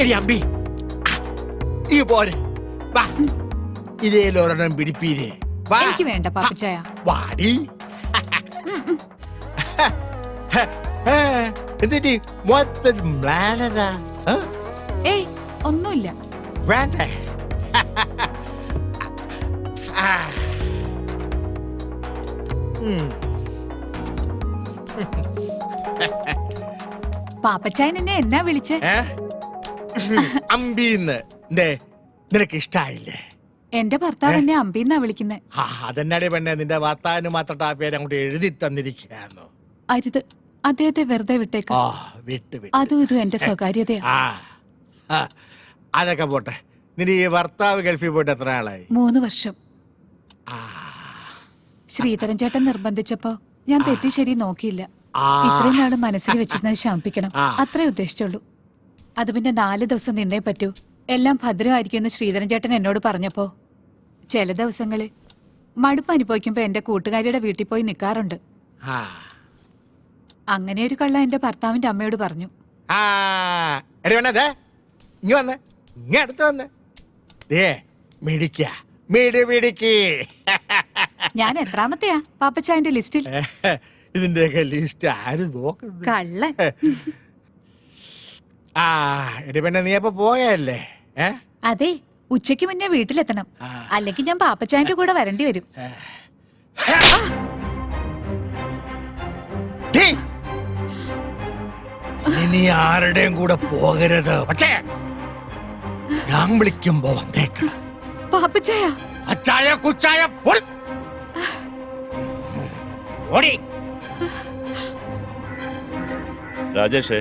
എടി അമ്പി ഈ പോരെ. വാ. ഇതേലൊരെണ്ണം പിടിപ്പീരേ. വാ. എനിക്ക് വേണ്ട പാപ്പച്ചായ. വാടി. എന്നിട്ട് മൊത്തം മ്ലാനതാ? ഏയ് ഒന്നുമില്ല. വേണ്ടേ. പാപ്പച്ചായൻ എന്നെ എന്നാ വിളിച്ചേ? അമ്പീന്ന്. എന്തേ നിനക്ക് ഇഷ്ടായില്ലേ? എന്റെ ഭർത്താവ് എന്നെ അമ്പീന്നാ വിളിക്കുന്നത് ആ അതെന്നാടേ പെണ്ണെ നിന്റെ വാർത്താവിന് മാത്രം ആ പേര് അങ്ങോട്ട് എഴുതി തന്നിരിക്കുകയായിരുന്നു അരുത്. അദ്ദേഹത്തെ വെറുതെ വിട്ടേക്ക. ആ വിട്ട് വിട്ട്. അതും ഇതും എന്റെ സ്വകാര്യതയാ. ആ ആ, അതൊക്കെ പോട്ടെ. നിന്റെ ഈ ഭർത്താവ് ഗൾഫിൽ പോയിട്ട് എത്ര ആളായി? മൂന്ന് വർഷം. ആ. ശ്രീധരൻ ചേട്ടൻ നിർബന്ധിച്ചപ്പോ ഞാൻ തെറ്റി ശരി നോക്കിയില്ല. ഇത്രയും നാൾ മനസ്സിൽ വെച്ചിരുന്നത് ശാമിപ്പിക്കണം ആ. അത്രേ ഉദ്ദേശിച്ചുള്ളൂ. അത് പിന്നെ നാല് ദിവസം നിന്നേ പറ്റൂ. എല്ലാം ഭദ്രമായിരിക്കുമെന്ന് ശ്രീധരൻ ചേട്ടൻ എന്നോട് പറഞ്ഞപ്പോ. ചില ദിവസങ്ങളിൽ മടുപ്പ് അനുഭവിക്കുമ്പോ എന്റെ കൂട്ടുകാരിയുടെ വീട്ടിൽ പോയി നിൽക്കാറുണ്ട് അങ്ങനെ ഒരു കള്ള എന്റെ ഭർത്താവിന്റെ അമ്മയോട് പറഞ്ഞു. ഞാൻ എത്രാമത്തെയാ പാപ്പച്ചായന്റെ ലിസ്റ്റിൽ? ഇതിന്റെയൊക്കെ ലിസ്റ്റ് ആര് നോക്കുന്നത്? കള്ളൻ. ആ എടി പെണ്ണെ നീ അപ്പൊ പോയല്ലേ ഏ? അതെ ഉച്ചയ്ക്ക് മുന്നേ വീട്ടിലെത്തണം. അല്ലെങ്കിൽ ഞാൻ പാപ്പച്ചായന്റെ കൂടെ വരേണ്ടി വരും. ഡീ, ഇനി ആരുടെയും കൂടെ പോകരുത്. പക്ഷേ ഞാൻ വിളിക്കുമ്പോ വന്നേക്കണം. പാപ്പച്ചായ. അച്ചായ കുച്ചായ പൊൾ. ഓടി. രാജേഷേ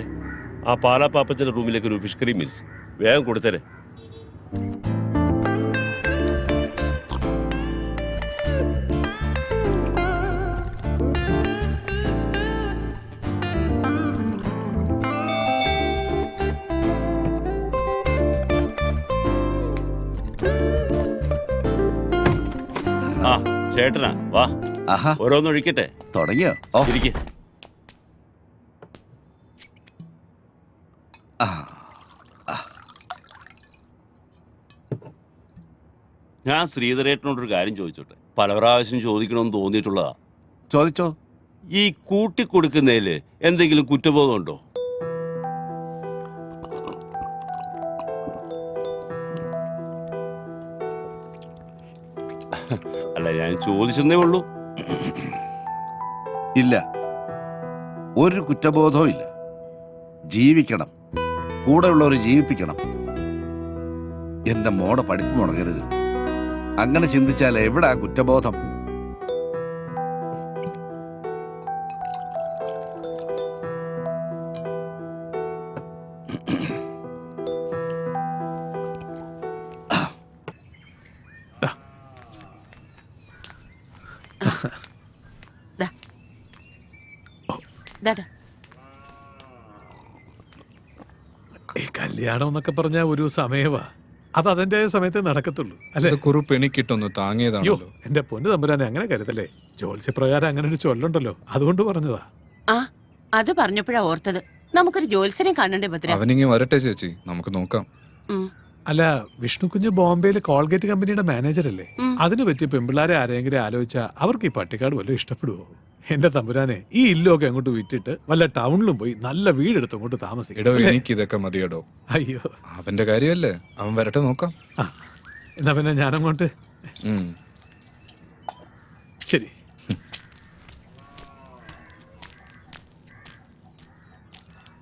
ആ പാലാ പാപ്പച്ചന്റെ റൂമിലേക്ക് ഒരു ഫിഷ് കറി മീൽസ് വേഗം കൊടുത്തരേ. ആ ചേട്ടനാ വാ. ആഹാ. ഓരോന്ന് ഒഴിക്കട്ടെ. തുടങ്ങിയോ? ഇരിക്കെ. ഞാൻ ശ്രീധരേട്ടനോടൊരു കാര്യം ചോദിച്ചോട്ടെ? പല പ്രാവശ്യം ചോദിക്കണമെന്ന് തോന്നിയിട്ടുള്ളതാ. ചോദിച്ചോ. ഈ കൂട്ടിക്കൊടുക്കുന്നതിൽ എന്തെങ്കിലും കുറ്റബോധമുണ്ടോ? അല്ല ഞാൻ ചോദിച്ചെന്നേ ഉള്ളൂ. ഇല്ല. ഒരു കുറ്റബോധവും ഇല്ല. ജീവിക്കണം. കൂടെയുള്ളവർ ജീവിപ്പിക്കണം. എന്റെ മോടെ പഠിപ്പ് മുടങ്ങരുത്. അങ്ങനെ ചിന്തിച്ചാൽ എവിടെ ആ കുറ്റബോധം ദാ. ദാടാ. ഈ കല്യാണം എന്നൊക്കെ പറഞ്ഞ ഒരു സമയവാ. അത് അതിന്റെ സമയത്തെ നടക്കത്തുള്ളൂ അല്ലെ? കുറിപ്പ് എനിക്കിട്ടൊന്ന് താങ്ങിയതാണല്ലോ. എന്റെ പൊന്നു തമ്പുരാനെ അങ്ങനെ കരുതല്ലേ? ജ്യോത്സ്യപ്രകാരം അങ്ങനെ ഒരു ചൊല്ലുണ്ടല്ലോ അതുകൊണ്ട് പറഞ്ഞതാ. ആ അത് പറഞ്ഞപ്പോഴാ ഓർത്തത്. നമുക്കൊരു ജ്യോത്സനെ കാണണ്ടേ ഭദ്ര? അവനിങ്ങി വരട്ടെ ചേച്ചി നമുക്ക് നോക്കാം. അല്ല വിഷ്ണു കുഞ്ഞ് ബോംബെയിൽ കോൾഗേറ്റ് കമ്പനിയുടെ മാനേജർ അല്ലേ അതിനു പറ്റി പെമ്പിള്ളാരെ ആരെങ്കിലും ആലോചിച്ചാൽ അവർക്ക് ഈ പട്ടിക്കാട് വല്ലതും ഇഷ്ടപ്പെടുവോ? എന്റെ തമ്പുരാനെ ഈ ഇല്ലൊക്കെ അങ്ങോട്ട് വിറ്റിട്ട് വല്ല ടൗണിലും പോയി നല്ല വീടെടുത്ത് അങ്ങോട്ട് എടോ താമസിക്കും എനിക്ക് ഇതൊക്കെ മതിയടോ അയ്യോ. അവന്റെ കാര്യമല്ലേ? അവൻ വരട്ടെ നോക്കാം. ആ എന്നാ പിന്നെ ഞാനങ്ങോട്ട്. ഉം. ശരി.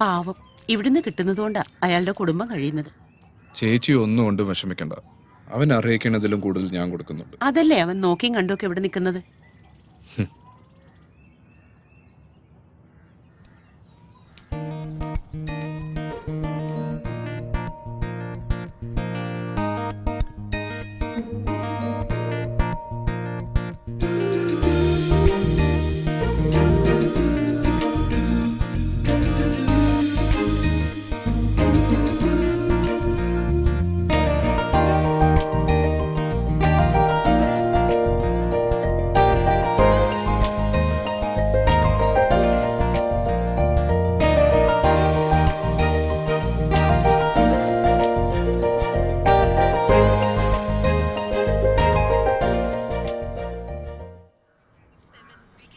പാവം. ഇവിടുന്ന് കിട്ടുന്നതുകൊണ്ടാ അയാളുടെ കുടുംബം കഴിയുന്നത്. ചേച്ചി ഒന്നും കൊണ്ടും വിഷമിക്കണ്ട. അവൻ അറിയിക്കണതിലും കൂടുതൽ ഞാൻ കൊടുക്കുന്നുണ്ട്. അതല്ലേ അവൻ നോക്കിയും കണ്ടൊക്കെ ഇവിടെ നിൽക്കുന്നത്?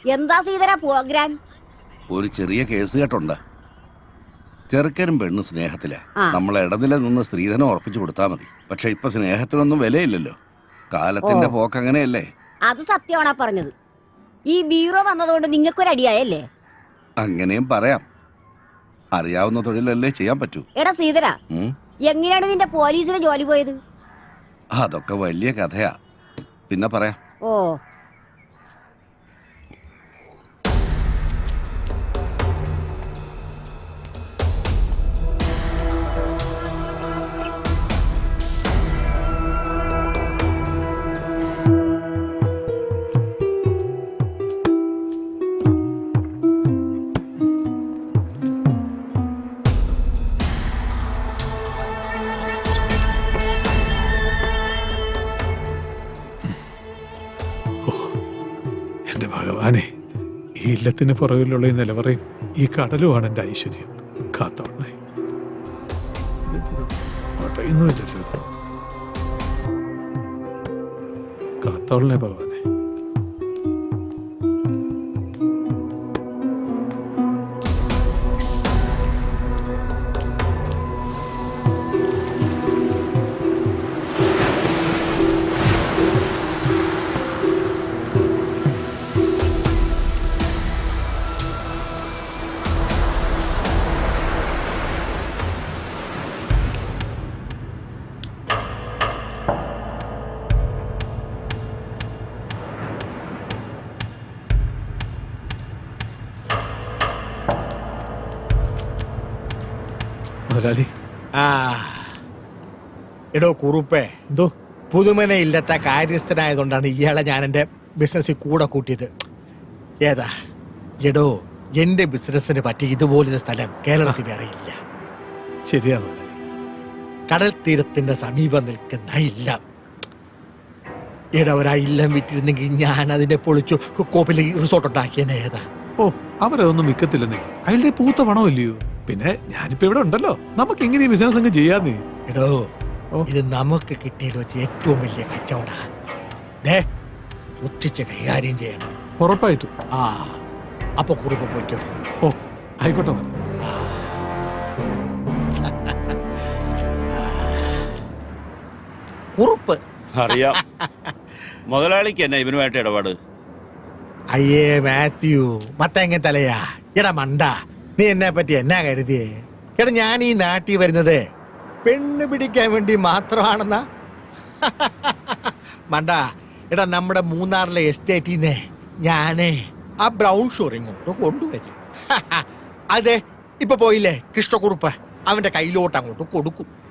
എന്താ സീതര പ്രോഗ്രാം ഒരു ചെറിയ കേസ് കേട്ടുണ്ട്. ചെറുക്കനും പെണ്ണും സ്നേഹത്തിലാ. നമ്മളെ ഇടനില നിന്ന് സ്ത്രീധനം ഉറപ്പിച്ചു കൊടുത്താ മതി. പക്ഷെ ഇപ്പൊ സ്നേഹത്തിനൊന്നും വിലയില്ലല്ലോ. കാലത്തിന്റെ പോക്ക് അങ്ങനെയല്ലേ? അത് സത്യമാണാ പറഞ്ഞത്. ഈ ബീറോ വന്നതുകൊണ്ട് നിങ്ങൾക്കൊരടിയായല്ലേ? അങ്ങനെയും പറയാം. അറിയാവുന്ന തൊഴിലല്ലേ ചെയ്യാൻ പറ്റൂ. എടാ സീതര? എങ്ങനെയാണ് നിന്റെ പോലീസിന് ജോലി പോയത്? അതൊക്കെ വലിയ കഥയാ. പിന്നെ പറയാം. ഓ. ഇല്ലത്തിന് പുറകിലുള്ള ഈ നിലവറയും ഈ കടലുമാണ് എന്റെ ഐശ്വര്യം. കാത്തോളണേ പറയുന്നുമില്ലല്ലോ ഭഗവാൻ. കാത്തോളണേ മുതലാളി. ആ. എടോ കുറുപ്പേ. എന്തോ? പുതുമന ഇല്ലാത്ത കാര്യസ്ഥനായതുകൊണ്ടാണ് ഇയാളെ ഞാൻ എന്റെ ബിസിനസ്സിൽ കൂടെ കൂട്ടിയത്. ഏതാ? എടോ എന്റെ ബിസിനസ്സിന് പറ്റി ഇതുപോലൊരു സ്ഥലം കേരളത്തിൽ വേറെ ഇല്ല ശരിയാ മുതലാളി. കടൽ തീരത്തിന്റെ സമീപം നിൽക്കുന്ന ഇല്ലം. എടവരാ ഒരാ ഇല്ലം വിറ്റിരുന്നെങ്കിൽ ഞാൻ അതിനെ പൊളിച്ചു കോപ്പിൽ റിസോർട്ട് ഉണ്ടാക്കിയനെ. ഏതാ? ഓ അവരതൊന്നും വിൽക്കത്തില്ലെന്നേ. അയാളുടെ പൂത്ത പണമല്ലയോ പിന്നെ ഞാനിപ്പോ ഇവിടെ ഉണ്ടല്ലോ. നമുക്ക് എങ്ങനെ ഈ ബിസിനസ് അങ്ങ് ചെയ്യാന്നേ? എടോ. ഇത് നമുക്ക് കിട്ടിയതിൽ വെച്ച് ഏറ്റവും വലിയ കച്ചവട. ദേ സൂക്ഷിച്ച് കൈകാര്യം ചെയ്യണം. ഉറപ്പായിട്ടും. ആ അപ്പൊ കുറുപ്പ് പോയിക്കോ ഓ ആയിക്കോട്ടെ മുതലാളി കുറുപ്പ്. അറിയാം. മുതലാളിക്ക് എന്നാ ഇവനുമായിട്ട് ഇടപാട്? അയ്യേ മാത്യു മത്തങ്ങ തലയാ. എടാ മണ്ട. നീ എന്നെ പറ്റി? എന്നാ കരുതിയേ? എടാ ഞാൻ ഈ നാട്ടിൽ വരുന്നത് പെണ്ണ് പിടിക്കാൻ വേണ്ടി മാത്രമാണെന്നാ? മണ്ട എടാ നമ്മുടെ മൂന്നാറിലെ എസ്റ്റേറ്റിൽ നിന്ന് ഞാനേ ആ ബ്രൗൺ ഷോറിങ്ങോട്ട് കൊണ്ടുവരും. അതെ ഇപ്പൊ പോയില്ലേ? കൃഷ്ണക്കുറുപ്പ്. അവന്റെ കയ്യിലോട്ട് അങ്ങോട്ട് കൊടുക്കും.